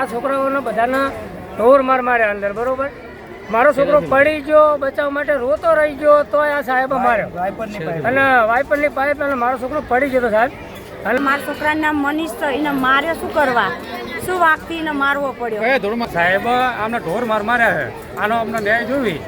આ છોકરાઓને બધાના ઢોર માર માર્યા અંદર બરોબર? મારો છોકરો પડી ગયો બચાવ માટે રોતો રહી ગયો તો આ સાહેબ માર્યો. અને વાઇપરની પાઇપ અને મારો છોકરો પડી ગયો સાહેબ. અને મારા છોકરાનું નામ મનીષ છે એને માર્યો શું કરવા? શું વાગતી એને મારવો પડ્યો? સાહેબ આમને ઢોર માર માર્યા છે. આનો અમને ન્યાય જોવી.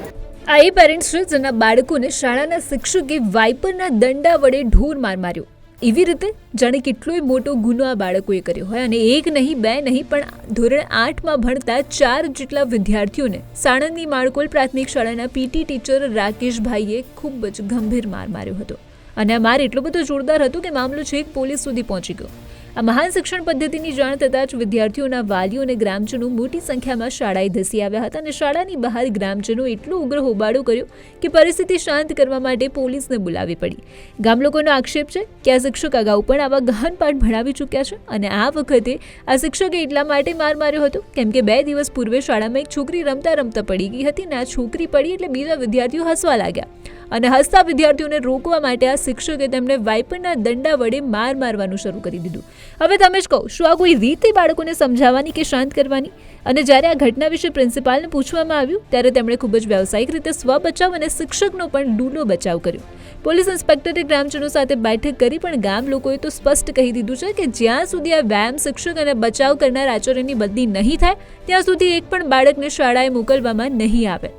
આ એ પેરેન્ટ્સ છે જેના બાળકોને શાળાના શિક્ષકે વાઇપરના દંડા વડે ઢોર માર માર્યો. એવી રીતે જાણે કેટલોય મોટો ગુનો આ બાળકોએ કર્યો હોય અને એક નહીં, બે નહીં, પણ ધોરણ આઠમાં ભણતા ચાર જેટલા વિદ્યાર્થીઓને સાણંદની માળકોલ પ્રાથમિક શાળાના પીટી ટીચર રાકેશભાઈએ ખૂબ જ ગંભીર માર માર્યો હતો. અને આ માર એટલો બધો જોરદાર હતો કે મામલો છેક પોલીસ સુધી પહોંચી ગયો. આ મહાન શિક્ષણ પદ્ધતિની જાણ થતાં જ વિદ્યાર્થીઓના વાલીઓ અને ગ્રામજનો મોટી સંખ્યામાં શાળાએ ધસી આવ્યા હતા અને શાળાની બહાર ગ્રામજનો એટલો ઉગ્ર હોબાળો કર્યો કે પરિસ્થિતિ શાંત કરવા માટે પોલીસને બોલાવી પડી. ગામ લોકોનો આક્ષેપ છે કે આ શિક્ષક અગાઉ પણ આવા ગહન પાઠ ભણાવી ચૂક્યા છે અને આ વખતે આ શિક્ષકે એટલા માટે માર માર્યો હતો, કેમ કે બે દિવસ પૂર્વે શાળામાં એક છોકરી રમતા રમતા પડી ગઈ હતી અને આ છોકરી પડી એટલે બીજા વિદ્યાર્થીઓ હસવા લાગ્યા. અને હસતા વિદ્યાર્થીઓને રોકવા માટે આ શિક્ષકે તેમને વાઇપરના દંડા વડે માર મારવાનું શરૂ કરી દીધું. હવે તમે જ કહો, શું આ કોઈ રીતે બાળકોને સમજાવવાની કે શાંત કરવાની? અને જ્યારે આ ઘટના વિશે પ્રિન્સિપાલને પૂછવામાં આવ્યું, ત્યારે તેમણે ખૂબ જ વ્યવસાયિક રીતે સ્વ બચાવ અને શિક્ષકનો પણ ડૂલો બચાવ કર્યો. પોલીસ ઇન્સ્પેક્ટરે ગ્રામજનો સાથે બેઠક કરી પણ ગામ લોકોએ તો સ્પષ્ટ કહી દીધું છે કે જ્યાં સુધી આ વ્યાયામ શિક્ષક અને બચાવ કરનાર આચાર્યની બદલી નહીં થાય, ત્યાં સુધી એક પણ બાળકને શાળાએ મોકલવામાં નહીં આવે.